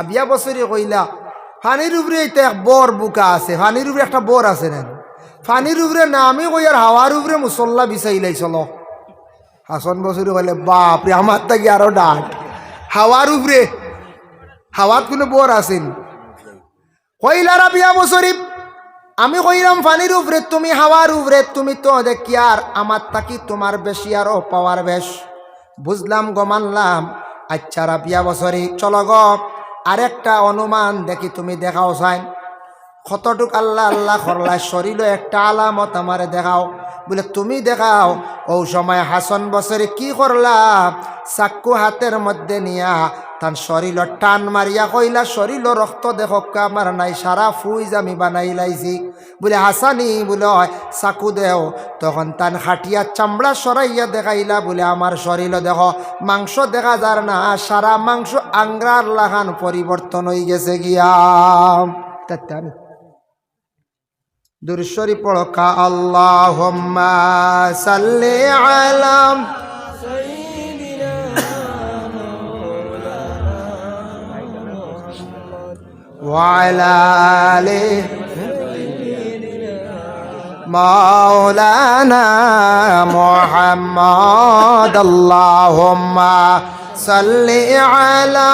আবিয়া বছরে কইলা, ফানির উপরে এটা এক বর বুকা আছে, ফানির উপরে একটা বর আছে না ফানির উপরে না আমি কই আর হাওয়ার উপরে মুসল্লা বিচাইলাই চলো। হাসন বছরে কইলে, বাপরে, আমার তাকে আরও ডাট হাওয়ার উপরে, হাওয়াত কোনো বর আছেন কইলা, রাবিয়া বছরে আমি কইলাম, ফানির উপরে তুমি, হাওয়ার উপরে তুমি তো দেখি আর আমার তাকি তোমার বেশি আরও পাওয়ার বেশ। বুঝলাম গো, মানলাম আচ্ছা রাবিয়া বছরে চলো গো। আরেকটা অনুমান দেখি তুমি দেখাও চাই কতটুক আল্লাহ আল্লাহ করলা শরীর একটা আলামত আমারে দেখাও। বলে, তুমি দেখাও, ও সময় হাসন বছরে কি করলা? চাক্কু হাতের মধ্যে নিয়া তার শরীর টান মারিয়া কইলা শরীর রক্ত দেখক আমার নাই, সারা ফুইজ আমি বানাই লাইছি। বলে, হাসানি, বলে চাকু দেও। তখন তান হাটিয়া চামড়া সরাইয়া দেখাইলা, বলে, আমার শরীর দেখ, মাংস দেখা যার না, সারা মাংস আংরার লাহান পরিবর্তন হয়ে গেছে গিয়া। দুরস্বরী পড়ো কা আল্লাহ সাল্লে আলাম ওয়ালালে মাওলানা মোহাম্মদ আল্লাহ صل على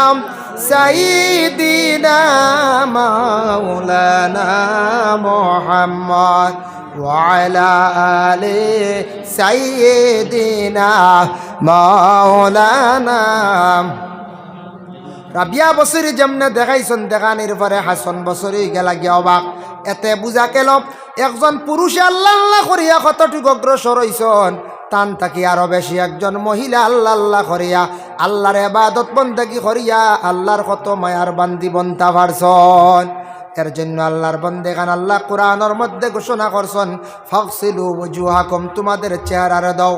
سيدنا مولانا محمد وعلى آل سيدنا مولانا রাবিয়া বছরে যেমনে দেখাইছন দেখানির পরে হাসন বছরে গেলা গিয়া অবাক এতে বুঝা গেল একজন পুরুষে আল্লাহ আল্লাহ করিয়া কতটুকু অগ্রসর হইছন তান থাকি আরও বেশি একজন মহিলা আল্লাহ আল্লাহ করিয়া, আল্লাহর এবাদত বন্দাকি করিয়া, আল্লাহর কত মায়ার বান্দি বন্তা পারছন এর জন্য আল্লাহর বন্দে খান আল্লাহ কোরআনের মধ্যে ঘোষণা করছেন ফকসিলু বুজুহাকুম তোমাদের চেহারার দাও।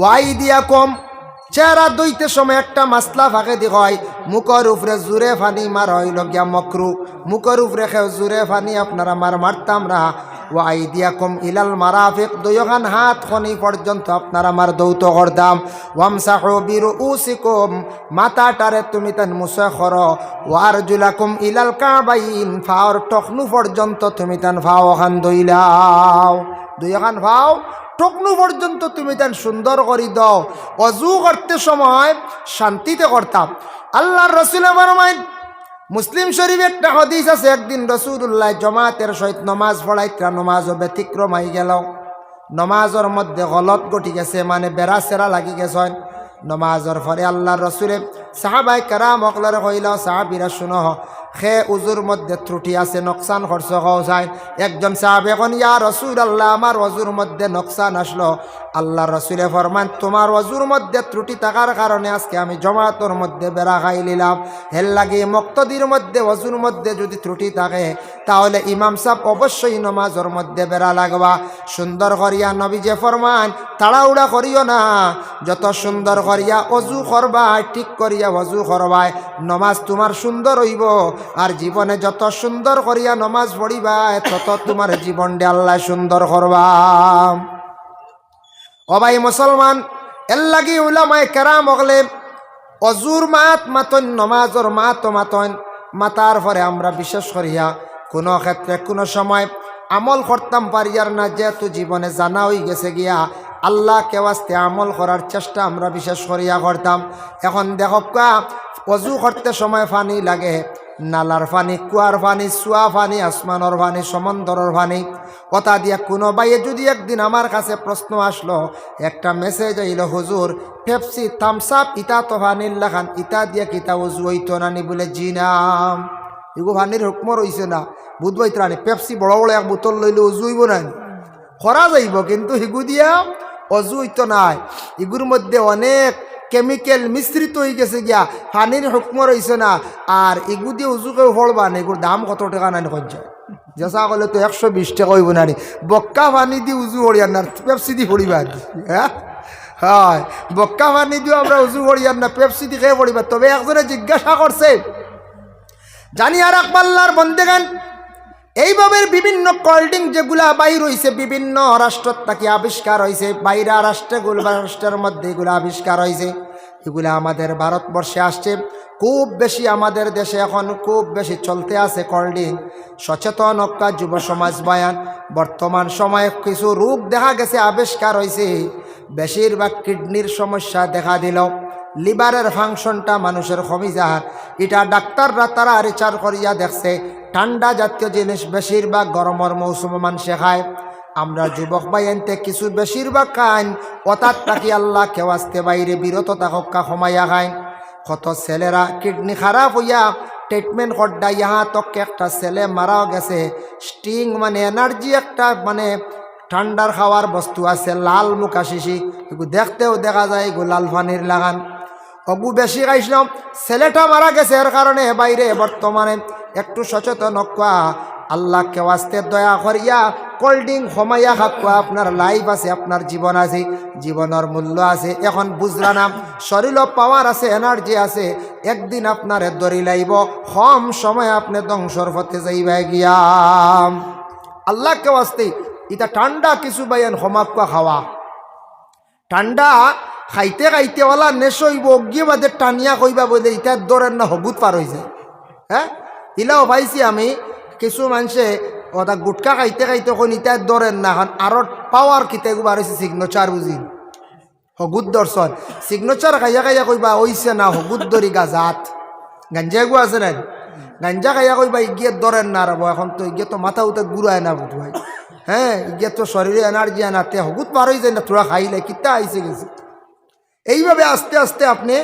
ওয়াই দিয়া কম চেহারা দইতে সময় একটা মাসলা ফাঁকে দি হয় মুখর উপরে জুরে ফানি মার হইল গিয়া মকরু মুখর উপরে খেও জুরে ফানি আপনারা মার মারতাম না ও আই দিয়া কম ইলাল মারাফিক দুইখান হাত খনি পর্যন্ত আপনারা মার দৌত করতাম ওয়ামসাহ বীর উসিকুম মাথাটারে তুমি তান মুসে খর ওয়ার জুলাকুম ইলাল কাবাইন ফাওর টকনু পর্যন্ত তুমি তান ফাও খান দইলাও দুইখান ফাও টকনু পর্যন্ত তুমি তান সুন্দর করি দাও। অজু করতে সময় শান্তিতে করতাম। আল্লাহর রসুল ফরমাইন মুসলিম শরীফ একটা হদিস আছে, একদিন রসুল্লাহ জমাতের সহিত নমাজ পড়াইত্রা নমাজও ব্যতিক্রম আই গেল। নমাজের মধ্যে গলত গটি গেছে মানে বেড়া সেরা লাগি গেছে। নমাজর পরে আল্লাহর রসুলে সাহাবাই কারাম অকলরে কইল, সাহাবিরা শুনো খে উজুর মধ্যে ত্রুটি আছে নকসান খরচ হওয়া যায় একজন সাহাব এখন ইয়া রসুল আল্লাহ আমার অজুর মধ্যে নকসান আসলো। আল্লাহ রসুলে ফরমান, তোমার অজুর মধ্যে ত্রুটি থাকার কারণে আজকে আমি জমাতর মধ্যে বেড়া খাই নিলাম। হেল লাগে মক্তদির মধ্যে অজুর মধ্যে যদি ত্রুটি থাকে, তাহলে ইমাম সাহেব অবশ্যই নমাজের মধ্যে বেড়া লাগবা। সুন্দর করিয়া নবী যে ফরমান তাড়াউড়া করিও না। যত সুন্দর করিয়া অজু করবাই, ঠিক করিয়া অজু করবাই। নমাজ তোমার সুন্দর হইব। আর জীবনে যত সুন্দর করিয়া নমাজ পড়িবাই তত তোমার জীবনটা আল্লাহ সুন্দর করবা। অবাই মুসলমান, এর লাগি উলামায় কেরাম অগলে অজুর মাত মাতন, নমাজর মাত মাতন, মাতার পরে আমরা বিশেষ করিয়া কোনো ক্ষেত্রে কোনো সময় আমল করতাম পারিয়ার না, যেহেতু জীবনে জানা হয়ে গেছে গিয়া আল্লাহ কেওয়াস্তে আমল করার চেষ্টা আমরা বিশেষ করিয়া করতাম। এখন দেখকা অজু করতে সময় পানি লাগে নালার পানি কুয়ার পানি চুয়া পানি আসমানোর পানি সমন্দরের পানি কথা দিয়া কোনো বাইয়ে যদি একদিন আমার কাছে প্রশ্ন আসলো, একটা মেসেজ আইল, হুজুর, পেপসি থামসাপ ইটা তো পানির লাখান ইটা দিয়া কিতা উজু হইতো নানি বলে জি নাম এগো পানির হুকম রইছে না। বুধবাই ত্রাণী, পেপসি বড় বড় এক বোতল লইলে উজু হইব না করা যাইব, কিন্তু হিগু দিয়া অজু হইতো নাই। এগুর মধ্যে অনেক কেমিক্যাল মিশ্রিত হয়ে গেছে গিয়া পানির হুকম রইছে না আর এগু দিয়ে উজু কেউ ফলবা না এগুর দাম কত টাকা নাই কজ্জা যেসা করলে তো একশো বিশ টাকা হইব না বক্কা পানি দিয়ে উজু হরিয়ার না পেপসি দিয়ে ফড়িবা হ্যাঁ হয়, বক্কা পানি দিও আমরা উজু হরিয়ার না পেপসি দিয়ে খেয়ে পড়িবা তবে একজনে জিজ্ঞাসা করছে জানি আর আকবাল্লার বন্দেগান? এইভাবে বিভিন্ন কোল্ড যেগুলা বাইর হয়েছে বিভিন্ন রাষ্ট্রত তাকে আবিষ্কার হয়েছে বাইরা রাষ্ট্রগুলো রাষ্ট্রের মধ্যে এগুলো আবিষ্কার হয়েছে এগুলো আমাদের ভারতবর্ষে আসছে। খুব বেশি আমাদের দেশে এখন খুব বেশি চলতে আছে কোল্ডিং সচেতন অক্কা যুব সমাজ বায়ান, বর্তমান সময়ে কিছু রোগ দেখা গেছে, আবিষ্কার হয়েছে বেশিরভাগ কিডনির সমস্যা দেখা দিল। লিভারের ফাংশনটা মানুষের কমি যার এটা ডাক্তাররা তারা রিচার করিয়া দেখছে, ঠান্ডা জাতীয় জিনিস বেশিরভাগ গরমের মৌসুমে মানুষে খায়। আমরা যুবক বাইনতে কিছু বেশিরভাগ খাইন, অতাত তাকি আল্লাহ কেউ আসতে বাইরে বিরত তাহকা সমাইয়া খায় কত ছেলেরা কিডনি খারাপ হইয়া ট্রিটমেন্ট করডা ইহা তক একটা ছেলে মারাও গেছে। স্টিং মানে এনার্জি একটা মানে ঠান্ডার খাওয়ার বস্তু আছে, লাল মুখা শিশি। দেখতেও দেখা যায় এগুলো লাল পানির লাগান। অগু বেশি খাইছিলাম ছেলেটা মারা গেছে এর কারণে বাইরে। বর্তমানে একটু সচেতন হকুয়া আল্লাহকে ওয়াস্তে দয়া করিয়া কোল্ড ড্রিঙ্ক হমাইয়া খাকুয়া আপনার লাইফ আছে, আপনার জীবন আছে, জীবনের মূল্য আছে। এখন বুঝলা না শরীর পাওয়ার আছে এনার্জি আছে, একদিন আপনার দড়ি লাইব, কম সময় আপনি ধ্বংসর পথে যাইবা গিয়া। আল্লাহকে ওয়াস্তে ইটা ঠান্ডা কিছু বাইন হমাকুয়া খাওয়া। ঠান্ডা খাইতে খাইতে ওলা নেশইব গিয়ে বাদে টানিয়া কইবা বলে ইটার দরের না হগুত পার হয়ে যায়। হ্যাঁ ইলাও পাইছি আমি কিছু মানুষে ওটা গুটকা খাইতে খাইতে কোন ইটার দরের না এখন আরও পাওয়ার কিতে বার হয়েছে সিগনেচার বুঝি হগুত দর্শন সিগনেচার খাইয়া খাইয়া কইবা ওইছে না হগুত দরি গাজাত। গাঞ্জা গু আছে না গাঞ্জা খাইয়া কইবা ইগিয়ে দরের না রাবো এখন তো ইগিয়ে তো মাথা উঠে গুড়ায় না ভাই হ্যাঁ ইগিয়ে তো শরীরে এনার্জি আনাতে হগুত পার হয়ে যায় না তোরা খাইলে কিতা আইসে গেছে। এইভাবে আস্তে আস্তে আপনি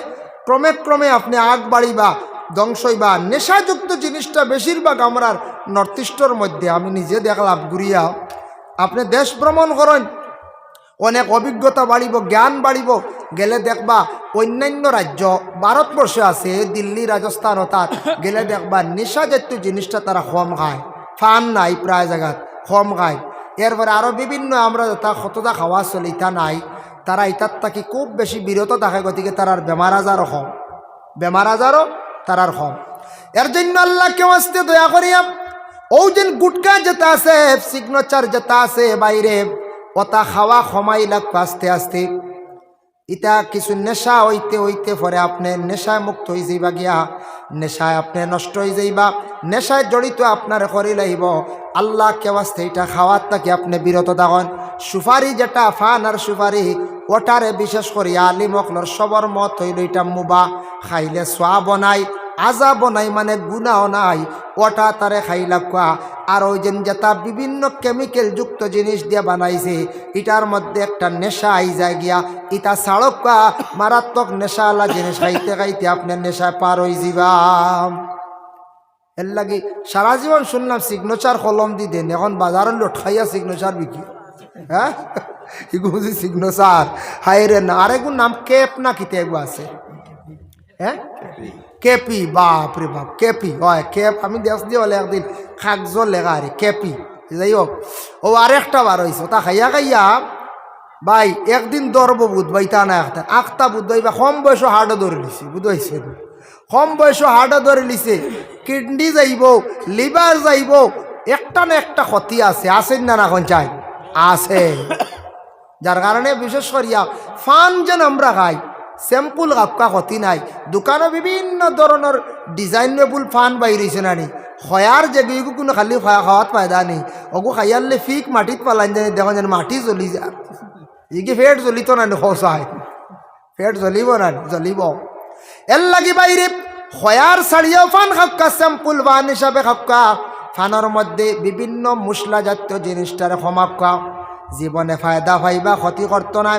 ক্রমে ক্রমে আপনি আগ বাড়িবা ধ্বংসই বা নেশাযুক্ত জিনিসটা বেশিরভাগ আমরা নর্থ ইস্টর মধ্যে, আমি নিজে দেখলাম, ঘুরিয়া আপনি দেশ ভ্রমণ করেন, অনেক অভিজ্ঞতা বাড়িব, জ্ঞান বাড়িব, গেলে দেখবা অন্যান্য রাজ্য, ভারতবর্ষে আছে, দিল্লি, রাজস্থান অর্থাৎ গেলে দেখবা নেশা জাতীয় জিনিসটা তারা কম খায়, ফান নাই প্রায় জায়গাত, কম খায়। এরপরে আরও বিভিন্ন আমরা তা কতটা খাওয়া চলে ইতা নাই। তারা ইতার থাকি খুব বেশি বিরত থাকে, গতিকে তারার বেমার আজারও কম। বেমার আজারও তারার কম। এর জন্য আল্লাহ কেউ আসতে দয়া করিয়া ও যেন গুটকা যেটা আছে সিগনেচার যেটা আছে বাইরে ওটা খাওয়া সময় লাগবে আস্তে আস্তে। ইটা কিছু নেশা হইতে হইতে পরে আপনি নেশায় মুক্ত হয়ে যাইবা গিয়া। নেশায় আপনি নষ্ট হয়ে যাইবা। নেশায় জড়িত আপনার করে লাইব আল্লাহ কেওয়াস্তে এটা খাওয়ার তাকে আপনি বিরত থাকুন? সুপারি যেটা, ফান আর সুপারি, ওটারে বিশেষ করে আলি মকলর সবর মত হইল এটা মুবা। খাইলে সোয়া বনাই আজা বনাই মানে গুনাও নাই, ওটা তারে খাইলা কোয়া আর ওই যেন যেটা বিভিন্ন কেমিক্যাল যুক্ত জিনিস দিয়ে বানাইছে, এটার মধ্যে একটা নেশা আই যায় গিয়া ইটা সাড়ক মারাত্মক নেশাওয়ালা জিনিস খাইতে খাইতে আপনার নেশায় পার হয়ে যাবা এর লাগি সারা জীবন শুনলাম সিগনেচার কলম দি দেন, এখন বাজারের লোট খাইয়া সিগনেচার বিক্রি হ্যাঁ? সিগনেচার হাই রে না, আর এগুলো নাম কেপ না কিতে এগুলো আছে? হ্যাঁ? কেপি, বাপ রে বাপ, কেপি। হয়, কেপ, আমি দেশ দিয়ে হলে একদিন কাগজ লেখা আরে কেপি। যাই হোক, ও আরেকটা বার হয়েছে তা খাইয়া খাইয়া, ভাই, একদিন দরব বুধ ভাই তা না একটা আখতা বুধ ভাই বা কম বয়স হার্টও ধরে লিছি বুঝাইছে কম বয়স হার্টও ধরে লিছে, কিডনি যাইব লিভার যাইব, একটা না একটা ক্ষতি আছে, আছেন না না এখন চাই? আছে। যার কারণে বিশেষ করিয়া ফান যেন আমরা খাই স্যাম্পুল কাপকা ক্ষতি নাই দোকানে বিভিন্ন ধরনের ডিজাইনেবল ফান বাইরেছে নানি খয়ার যেগুলো কোনো খালি খয়া খাওয়াত ফায়দা নেই ওগু খাইয়ারলে ফিক মাটিত পালান জানি দেখো যেন মাটি জ্বলি যা ইকি ফেট জ্বলিত না সচাই। ফেট জ্বলিব না জ্বলিব। এর লাগি বাইরে খয়ার ছাড়িয়েও ফান খাক্কা স্যাম্পুল ফান হিসাবে খাক্কা ফানের মধ্যে বিভিন্ন মশলা জাতীয় জিনিসটার ক্ষমাক্কা জীবনে ফায়দা পাইবা ক্ষতি করতো না,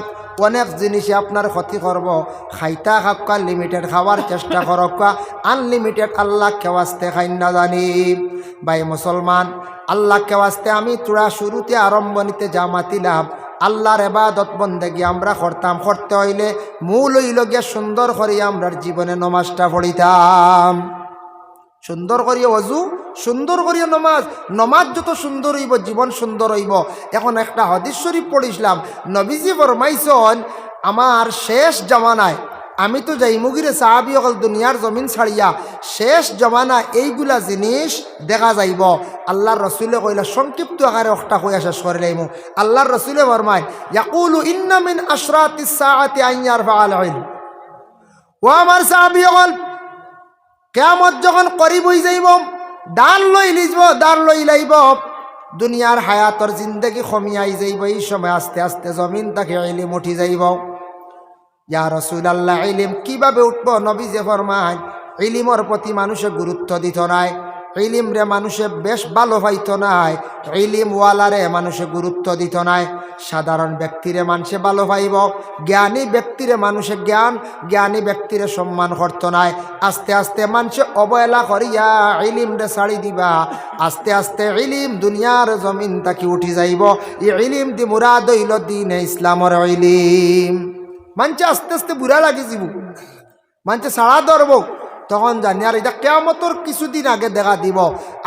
অনেক জিনিসে আপনার ক্ষতি করব। খাইতা খাক্কা লিমিটেড খাওয়ার চেষ্টা করক্কা। আনলিমিটেড আল্লাহ কেওয়াস্তে খাই না জানি। ভাই মুসলমান, আল্লাহ কেওয়াস্তে আমি তোরা শুরুতে আরম্ভণীতে যা মাতিলাম। আল্লাহর এবাদত বন্দেগি আমরা করতাম। করতে হইলে মূল হইল গিয়া সুন্দর করে আমরার জীবনে নমাজটা পড়িতাম। সুন্দর করিয়া অজু সুন্দর করিয়া নমাজ। নমাজ যত সুন্দর হইব, জীবন সুন্দর হইব। এখন একটা হদিস শরীফ পড়িছিলাম। নবীজি ফরমাইছন, আমার শেষ জামানায় আমি তো যাই মুগিরে সাহাবি অকল দুনিয়ার জমিন ছাড়িয়া শেষ জমানা এইগুলা জিনিস দেখা যাইব। আল্লাহর রসুলে কইলা, সংক্ষিপ্ত আকারে একটা কইয়া শেষ করে লাইমু। আল্লাহর রসুলে ফরমায়, ইয়াকুলু ইন্নামিন আশরাতিস সাআতি আন ইয়ারফা আল ইলম। ও আমার সাহাবি অকল, কেয়ামত যখন হই যাইব, দান লই লিজব, দান লই লাইব, দুনিয়ার হায়াতর জিন্দগি কমিয়াই যাইব, এই সময় আস্তে আস্তে জমিন তাকে ইলিম উঠি যাইব। ইয়া রসুল ইলিম কীভাবে উঠব? নবী যে ফরমায়, ইলিমর প্রতি মানুষে গুরুত্ব দিত নাই ইলিম রে মানুষে বেশ ভালো পাইত নাই ইলিম ওয়ালারে মানুষে গুরুত্ব দিত নাই। সাধারণ ব্যক্তিরে মানুষে ভালো পাইব, জ্ঞানী ব্যক্তিরে মানুষে জ্ঞান, জ্ঞানী ব্যক্তিরে সম্মান করত নাই। আস্তে আস্তে মানুষে অবহেলা করিয়া ইলিম রে ছাড়ি দিবা, আস্তে আস্তে ইলিম দুনিয়ার জমিন তাকি উঠি যাইব। ইলিম দি মুরাদ দিন ইসলামর ইলিম। মানছে আস্তে আস্তে বুড়া লাগে যাব মানছে সাড়া ধরব। তখন জানি আর এটা কেমতর কিছুদিন আগে দেখা দিব।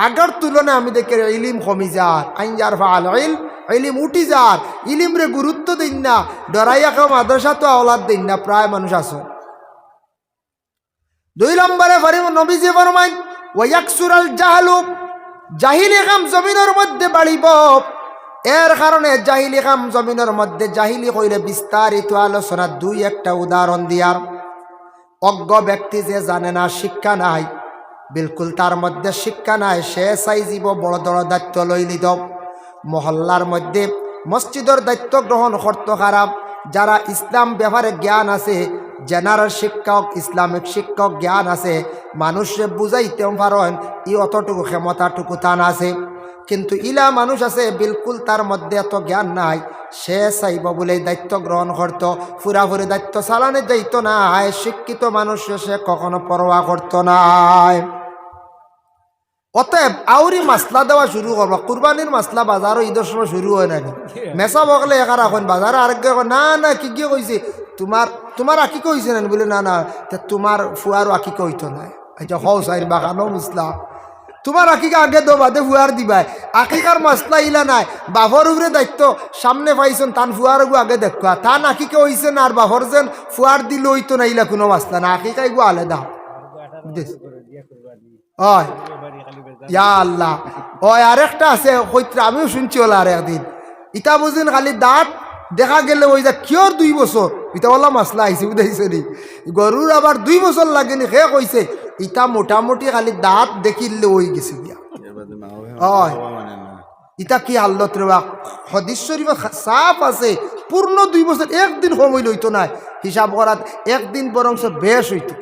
আগের তুলনায় আমি দেখি ইলিম কমি যার, আইন যার ভালো ইল ইলিম উঠি যার। ইলিম রে গুরুত্ব দিন না, ডরাইয়া কেউ মাদ্রাসা তো আওলাদ দিন না, প্রায় মানুষ আছো। দুই নম্বরে ফারিম নবীজি ফরমাইন, ওয়াকসুরাল জাহালুক জাহিলি কাম জমিনের মধ্যে বাড়িব। এর কারণে জাহিলি কাম জমিনের মধ্যে জাহিলি কইলে বিস্তারিত আলোচনা দুই একটা উদাহরণ দিয়ার। অজ্ঞ ব্যক্তি যে জানে না, শিক্ষা নাই, বিলকুল তার মধ্যে শিক্ষা নাই, সে চাই জীব বড় বড় দায়িত্ব লই লিদ মহল্লার মধ্যে মসজিদের দায়িত্ব গ্রহণ করত খারাপ যারা ইসলাম ব্যাপারে জ্ঞান আছে, জেনারেল শিক্ষক, ইসলামিক শিক্ষক জ্ঞান আছে মানুষে বুঝাইতে পারেন, ই অতটুকু ক্ষমতাটুকু তান আছে। কিন্তু ইলা মানুষ আছে, বিলকুল তার মধ্যে এত জ্ঞান নাই। সে চাইব বলে দায়িত্ব গ্রহণ করতো, ফুরাফুরি দায়িত্ব চালানে যাইতো নাই শিক্ষিত মানুষ, সে কখনো পরোয়া করতো নাই অতএব আউরি মাসলা দেওয়া শুরু করব, কুরবানির মাসলা বাজারও ঈদের সময় শুরু হয় না মেসা বকলে একা রাখুন বাজারে আরেক না না, কি কি কইছে তোমার তোমার আকি কইছে না বলে, না না তোমার ফুয়ারও আকি কইতো না এটা হও সাইর বাগানো মুসলা তোমার আকিকা আগে দো, বাদে ফুয়ার দিবাই। আকিকার মাসলা ইলা নাই। বাভর উপরে দায়িত্ব। সামনে পাইছেন, তান ফুয়ার গু আগে দেখো তান আকিকে হইছে না, আর বাভর যেন ফুয়ার দিলে, হইতো না ইলা কোনো মাসলা না আকিকা গু আলাদা। হয় ইয়া আল্লাহ। ওই আরেকটা আছে কইত্রা আমিও শুনছি ওলা আর একদিন ইটা বুঝিন খালি দাঁত দেখা গেলে ওই যা কিয়র দুই বছর ইটা ওলা মাসলা আইসি বুঝাইছে নি। গরুর আবার দুই বছর লাগেনি সে কইছে ইটা মোটামুটি খালি দাঁত দেখিলে ওই গেছে গিয়া ইটা কি আল্লত রে সদস্যরী সাফ আছে। পূর্ণ দুই বছর একদিন সময় লইতো নাই। হিসাব করাত একদিন বরং বেশ হইতো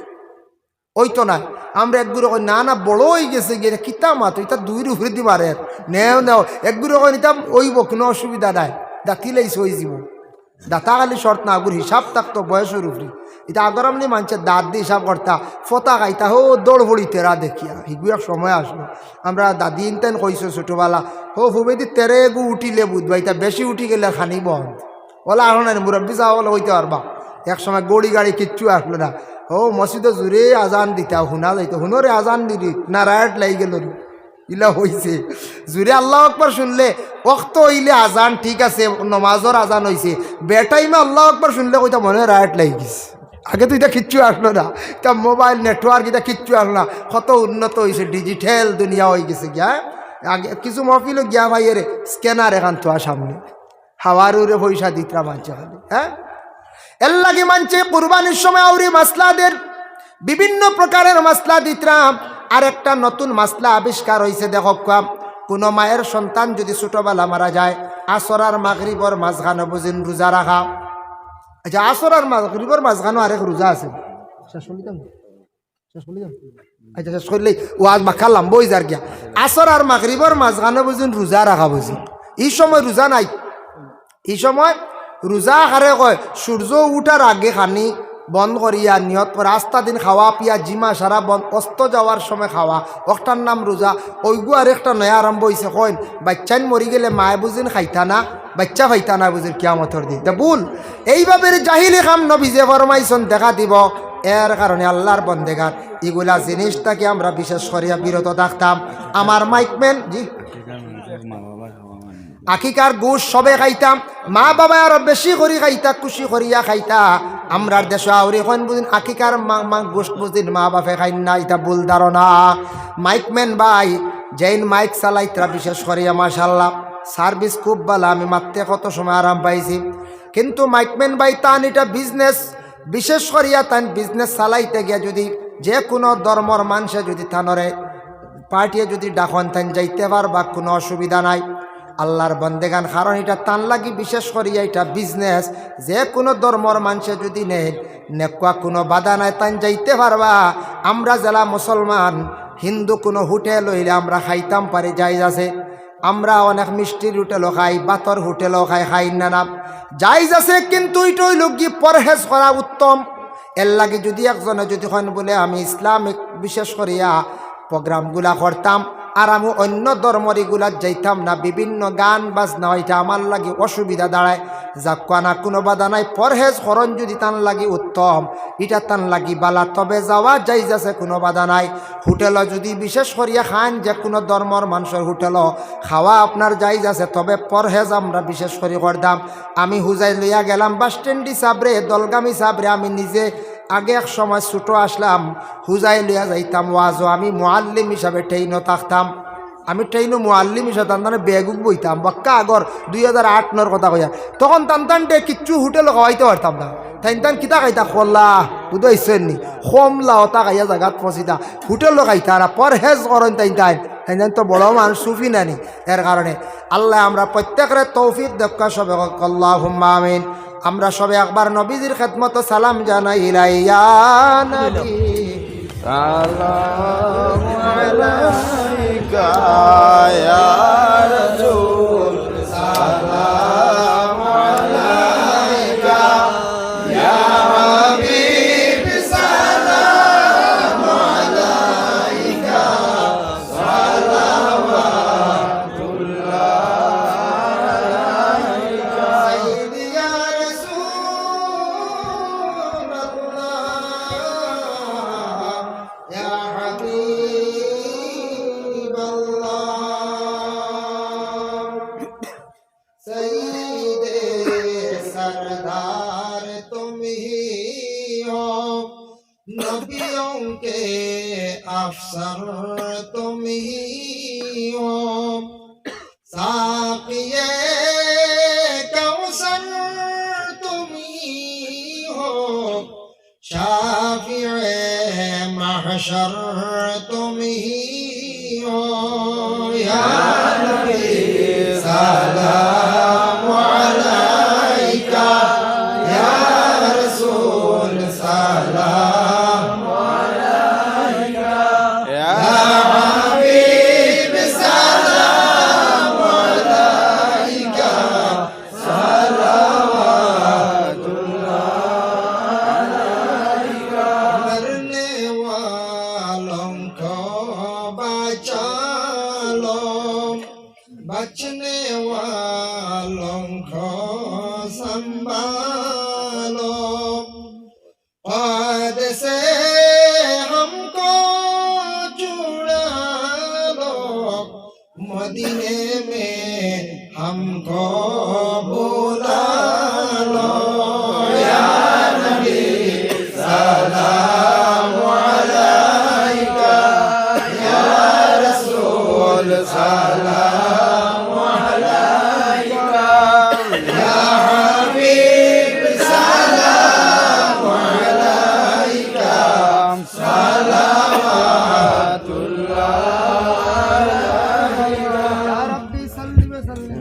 ওইতো না আমরা একগুলো কই না না, বড় হয়ে গেছে গিয়ে কিতা মাতো, এটা দুই উপরে দি মারে নেও নেও। একগুলো কই নিতাম ওইব কোনো অসুবিধা নাই। দাঁতিলেইছে ওই যাব। দাঁতা খালি শর্ত না আগুর হিসাব থাকতো বয়সের উপরে এটা আগর আমনি মানুষের দাঁত দিয়ে হিসাব করতা। ফতা খাইতা, হো, দৌড় ভরি তেরা দেখিয়া। হিগুয়া সময় আসলো। আমরা দাদি ইনতেন কইছো ছোটোবেলা, হো, ফুবেদি, তেরে গু উঠিলে বুধবা এটা বেশি উঠি গেলে খানি বন্ধ। ওলা আহ না মুরব্বী বলে হইতে পারবা? এক সময় গড়ি গাড়ি কিচ্ছু আসলো না। ও মসজিদে জুড়ে আজান দিতা শুনা যাইতো শুনরে আজান দিলি, না রায়ট লাগি গেল ইলা হইছে। জুড়ে আল্লাহ আকবর শুনলে অক্ত হইলে আজান ঠিক আছে, নমাজর আজান হইছে। বেটাইমে আল্লাহ আকবর শুনলে কইতা মনে রায়ট লাগি গেছে। আগে তো এটা কিচ্ছু আসলো না। তা মোবাইল নেটওয়ার্ক এটা কিচ্ছু আসলো না। কত উন্নত হয়েছে ডিজিটাল দুনিয়া হয়ে গেছে গিয়া। আগে কিছু মহফিলও গিয়া ভাইয়ের স্ক্যানার এখান তো সামনে। হাওয়ার উড়ে পয়সা দিতরা মানছে হ্যাঁ? এর লাগে মানছে কুরবানির সময় আউরি মাসলাদের বিভিন্ন প্রকারের মাসলা দিতরাম। আর একটা নতুন মাসলা আবিষ্কার হয়েছে দেখো কাম কোনো মায়ের সন্তান যদি ছোটবেলা মারা যায় আসরার মাগরিবর মাঝখানে বুঝিন রোজা রাখা। আচ্ছা আসরার মাগরিবর মাঝখানো আরেক রোজা আছে। শেষ করলি তো শেষ করলি? আচ্ছা শেষ করলেই ও আজ মাখা লাম্ব হয়ে যার গিয়া। আসর আর মাগরিবর মাঝখানো বুঝুন রোজা রাখা বুঝুন। এই সময় রোজা নাই। এই সময় রোজা হারে কয়, সূর্য উঠার আগে খানি বন্ধ করিয়া, নিয়ত করে আস্তা দিন খাওয়া, পিয়া, জিমা, সারা বন্ধ অস্ত যাওয়ার সময় খাওয়া। একটার নাম রোজা ওইগু আর একটা নয়া আরম্ভ হয়েছে কইন বাচ্চান মরি গেলে মায়ে বুঝিন খাইতা না, বাচ্চা খাইতা না বুঝিন কিয়ামতর দিন। তা ভুল। এইভাবে জাহিলি খাম নবী যে ফরমাইছন দেখা দিব। এর কারণে আল্লাহর বন্দেগার এগুলা জিনিসটাকে আমরা বিশেষ করিয়া বিরত থাকতাম আমার মাইকম্যান জি। আকিকার গোশ সবে খাইতাম। মা বাবা আরও বেশি করি খাইতা খুশি করিয়া খাইতা। আমরার দেশ আউরি এখন বুঝিন, আকিকার গোষ্ঠ বুঝিন, মা বাপে খাই না এটা ভুল ধারণা। মাইকম্যান ভাই জৈন মাইক চালাইতরা বিশেষ করিয়া, মাশাল্লাহ। সার্ভিস খুব ভালো, আমি মাত্রে কত সময় আরাম পাইছি। কিন্তু মাইকম্যান ভাই, তান এটা বিজনেস। বিশেষ করিয়া তান বিজনেস চালাইতে গিয়া যদি যে কোনো ধর্মর মানুষে যদি থানরে, পার্টিয়ে যদি ডাকন থান যাইতে পারবা, কোনো অসুবিধা নাই। আল্লাহর বন্দেগান, কারণ এটা তান লাগি বিশেষ করিয়া এটা বিজনেস যে কোনো ধর্মর মানুষে যদি নেই নেকুয়া কোনো বাধা নাই, তান যাইতে পারবা। আমরা জেলা মুসলমান, হিন্দু কোনো হোটেল হইলে আমরা খাইতাম পারি, যাই আছে। আমরা অনেক মিষ্টির হোটেলও খাই, বাতর হোটেলও খাই খাই না না। যাইজ আছে, কিন্তু এটা হইল কি পরহেজ করা উত্তম। এর লাগে যদি একজনে যদি হন বলে আমি ইসলামিক বিশেষ করিয়া প্রোগ্রামগুলা করতাম আর আমি অন্য ধর্মরিগুলার যাইতাম না, বিভিন্ন গান বাজনা এটা আমার লাগে অসুবিধা দাঁড়ায়। যাক না, কোনো বাধা নাই। পরহেজ করণ যদি তান লাগি উত্তম এটা তান লাগি বালা। তবে যাওয়া যাই যাচ্ছে কোনো বাধা নাই। হোটেল যদি বিশেষ করিয়া খান, যে কোনো ধর্মর মানুষের হোটেল, খাওয়া আপনার যাই যাচ্ছে তবে পরহেজ আমরা বিশেষ করে করতাম। আমি হুজাই লইয়া গেলাম বাস স্ট্যান্ড হিসাবরে দলগামী হিসাবরে আমি নিজে আগে এক সময় ছোটো আসলাম, হুজাই লইয়া যাইতাম ওয়াজও। আমি মোয়াল্লিম হিসাবে ট্রেনও থাকতাম। আমি ট্রেনও মোয়াল্লিম হিসাবে তান তানে বেগুক বইতাম। বাক্কা আগর দুই হাজার আট নর কথা কইয়া। তখন তান তান ডে কিচ্ছু হোটেল খাওয়াইতে পারতাম না। তাই তান কিতা খাইতা? খোল্লা বুঝাইছেন নি। খমলা ওটা খাইয়া জাগাত পচিতা। হোটেল খাইতা না পরহেজ করেন তাই তাই তাই তো বড় মানুষ, সুফি নানি। এর কারণে আল্লাহ আমরা প্রত্যেকের তৌফিক দেখা সবে আল্লাহ আমিন। আমরা সবে একবার নবীজির খেদমত সালাম জানাই লাইয়া আলাইকা شافع محشر تم ہی ہو یا Cause I'm Sambha.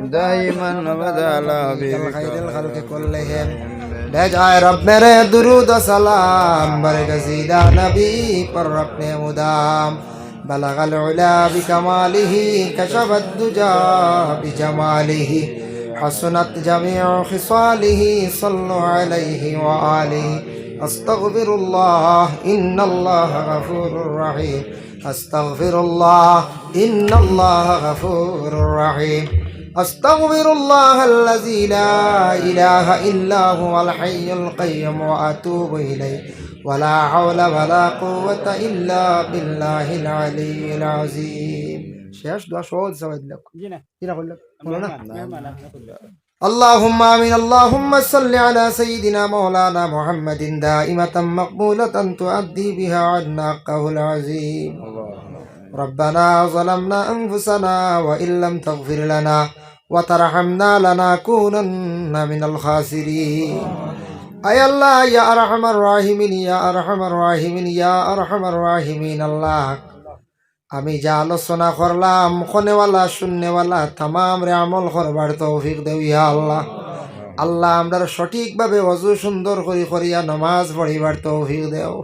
دائما وبدلا بالخير الخلق كلهم بجائے رب میرے درود و سلام برگ سیدہ نبی پر رکھنے مدام بلغ العلا بکمالہ کشف الدجا بجمالہ حسنت جميع خصالہ صلو علیہ وآلہ استغفر اللہ ان اللہ غفور الرحیم استغفر اللہ ان اللہ غفور الرحیم أستغفر الله الذي لا إله إلا هو الحي القيوم وأتوب إليه ولا حول ولا قوة إلا بالله العلي العظيم شاش دعا شعود زويد لك جينا جينا أقول لك اللهم آمين اللهم صل على سيدنا مولانا محمد دائمة مقبولة تؤدي بها عنا حقه العظيم الله ربنا ظلمنا أنفسنا وإن لم تغفر لنا وترحمنا لنكونن من الخاسرين আয় আল্লাহ ইয়া আরহামার রাহিমিন ইয়া আরহামার রাহিমিন ইয়া আরহামার রাহিমিন আল্লাহ আমি যা আলোচনা করলাম খনেওয়ালা শূন্যওয়ালা তামাম রে আমল করবার তৌফিক দেও ইয়া আল্লাহ আল্লাহ আমরা সঠিকভাবে অজু সুন্দর করি, করিয়া নমাজ পড়িবার তৌফিক দেও।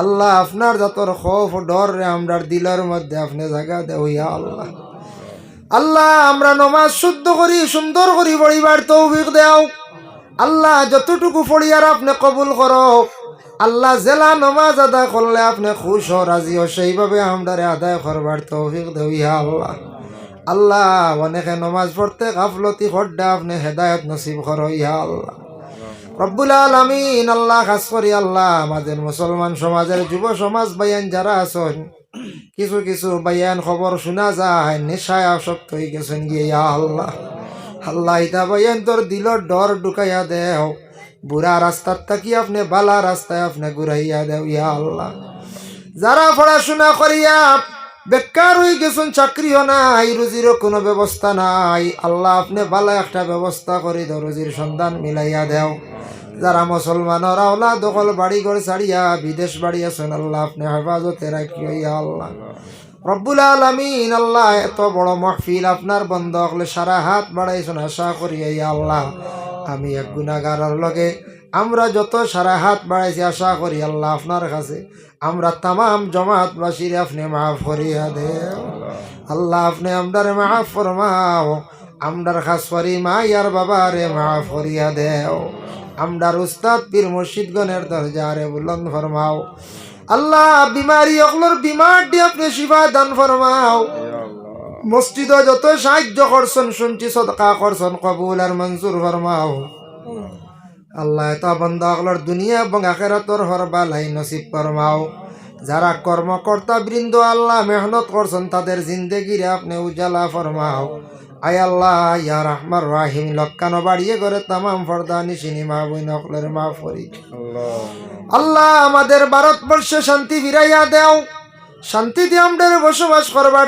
আল্লাহ আপনার যতর খৌফ ডর রে আমরার দিলের মধ্যে আপনি জায়গা দেও ইয়া আল্লাহ। আল্লাহ আমরা নমাজ শুদ্ধ করি, সুন্দর করি, পড়িবার তৌফিক দেও। আল্লাহ যতটুকু পড়িয়ার আপনি কবুল করো। আল্লাহ জেলা নমাজ আদায় করলে আপনি খুশ হো রাজি হো সেইভাবে আমরারে আদায় করবার তৌফিক দেও ইয়া আল্লাহ। আল্লাহ অনেকে নমাজ পড়তে গাফলতি খড্ডা আপনি হেদায়ত নসিব করো, ইয়া আল্লাহ। রব্বুল আলমিন, আল্লাহ খাস করি, আল্লাহ আমাদের মুসলমান সমাজের যুব সমাজ বাইয়ান যারা আছেন, কিছু কিছু বাইয়ান খবর শোনা যায়, নেশায় আসক্ত হয়ে গেছেন গিয়ে, ইয়া আল্লাহ। আল্লাহ, ইতা বাইয়ান তোর দিলর ডর ঢুকাইয়া দেও, বুড়া রাস্তার থাকি আপনি, বালা রাস্তায় আপনি ঘুরাইয়া দেও, ইয়া আল্লাহ। যারা পড়াশোনা করিয়া বেকার হয়ে গেছেন চাকরিও নাই, রুজিরও কোনো ব্যবস্থা নাই। আল্লাহ আপনি ভালো একটা ব্যবস্থা করে দাও, রুজির সন্ধান মিলাইয়া দেও। যারা মুসলমানের আওলা দখল বাড়ি ঘর ছাড়িয়া বিদেশ বাড়ি আছেন, আল্লাহ আপনি হেফাজতে রাখিও ইয়া আল্লাহ। রব্বুল আলমিন, আল্লাহ এত বড় মহফিল আপনার বন্ধ হলে সারা হাত বাড়াইছেন, আশা করি ইয়া আল্লাহ। আমি এক গুণাগারের লগে আমরা যত সারা হাত বাড়াইছি, আশা করি আল্লাহ আপনার কাছে। আমরা তামাম জমাতবাসীর আপনি মাফ করিয়া দে আল্লাহ আপনি আমদারে মাফ ফরমাও। আমদার খাস করি মা ইয়ার বাবারে মাফ করিয়া দেও। আমদার উস্তাদ পীর মুর্শিদগণের দরজারে বুলন্দ ফরমাও। আল্লাহ বিমারি অকলর বিমার দিয়ে আপনি শিফা দান ফরমাও। মসজিদ যত সাহায্য করছেন, শুনছি সদকা করছেন, কবুল আর মঞ্জুর ফরমাও। আল্লাহ তা বন্ধা দুনিয়া এবং আখেরাতর হরবা লাই নসিব ফরমাও। যারা কর্মকর্তা বৃন্দ আল্লাহ মেহনত করছেন তাদের জিন্দেগিরে আপনি উজালা ফরমাও। আয় আল্লাহ ইয়া রহমার রাহিম লক্কানো বাড়িয়ে করে তামাম ফরদানি নিশিনি মা বইন অকলের মা ফরি আল্লাহ আমাদের ভারতবর্ষে শান্তি ফিরাইয়া দেও। শান্তিতে আমাদের বসবাস করবার